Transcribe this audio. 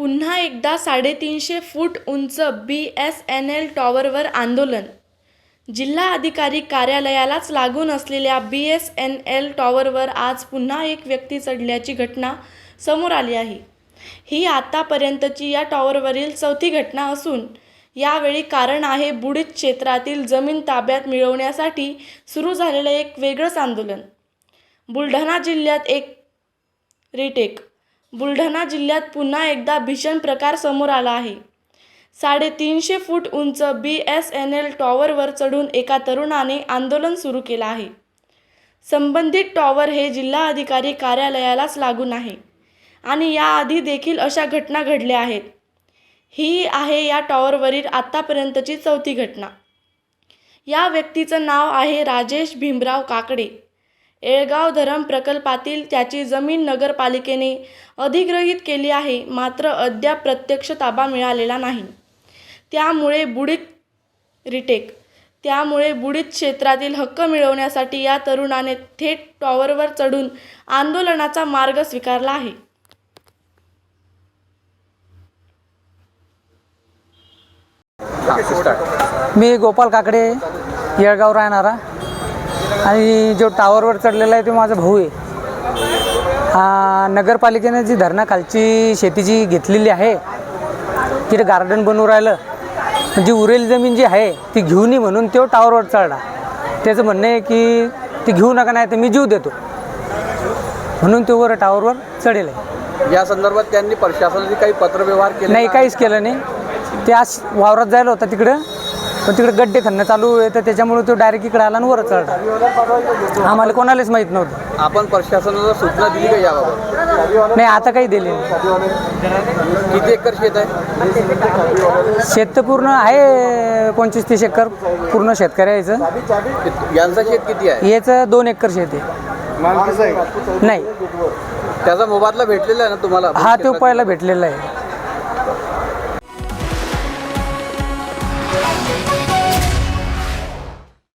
पुन्हा एकदा साडेतीनशे फूट उंच बी एस एन एल टॉवरवर आंदोलन. जिल्हा अधिकारी कार्यालयालाच लागून असलेल्या बी एस एन एल टॉवरवर आज पुन्हा एक व्यक्ती चढल्याची घटना समोर आली आहे. ही आतापर्यंतची या टॉवरवरील चौथी घटना असून यावेळी कारण आहे बुडीत क्षेत्रातील जमीन ताब्यात मिळवण्यासाठी सुरू झालेलं एक वेगळंच आंदोलन. बुलढाणा जिल्ह्यात एक रिटेक बुलढाणा जिल्ह्यात पुन्हा एकदा भीषण प्रकार समोर आला आहे. साडेतीनशे फूट उंच बी एस एन एल टॉवरवर चढून एका तरुणाने आंदोलन सुरू केलं आहे. संबंधित टॉवर हे जिल्हा अधिकारी कार्यालयालाच लागून आहे आणि याआधी देखील अशा घटना घडल्या आहेत. ही आहे या टॉवरवरील आत्तापर्यंतची चौथी घटना. या व्यक्तीचं नाव आहे राजेश भीमराव काकडे. येळगाव धरण प्रकल्पातील त्याची जमीन नगरपालिकेने अधिग्रहित केली आहे मात्र अद्याप प्रत्यक्ष ताबा मिळालेला नाही. त्यामुळे बुडीत रिटेक त्यामुळे बुडीत क्षेत्रातील हक्क मिळवण्यासाठी या तरुणाने थेट टॉवरवर चढून आंदोलनाचा मार्ग स्वीकारला आहे. मी गोपाल काकडे येळगाव राहणारा. आणि जो टावरवर चढलेला आहे तो माझा भाऊ आहे. नगरपालिकेने जी धरणाखालची शेती जी घेतलेली आहे तिथे गार्डन बनवून राहिलं जी उरेल जमीन जी आहे ती घेऊन ये म्हणून तो टावरवर चढला. त्याचं म्हणणं आहे की ती घेऊ नका नाही तर मी जीव देतो. म्हणून तो वर टावरवर चढेल. आहे या संदर्भात त्यांनी प्रशासनाने काही पत्रव्यवहार केले नाही? काहीच केलं नाही. ते आज वावरात जायला होता तिकडं. पण तिकडे गड्डे खणणं चालू आहे तर त्याच्यामुळे तो डायरेक्ट इकडे आला आणि वर चढला. आम्हाला कोणालाच माहीत नव्हतं. आपण प्रशासनाला सूचना दिली का याबाबत? नाही आता काही दिले नाही. किती एकर शेत आहे? शेत तर पूर्ण आहे पंचवीस तीस एकर पूर्ण शेतकऱ्याचं कित- यांचं. शेत किती आहे? याचं दोन एकर शेत आहे. नाही. त्याचा मोबदला भेटलेला आहे ना तुम्हाला? हा तो पहिला भेटलेला आहे.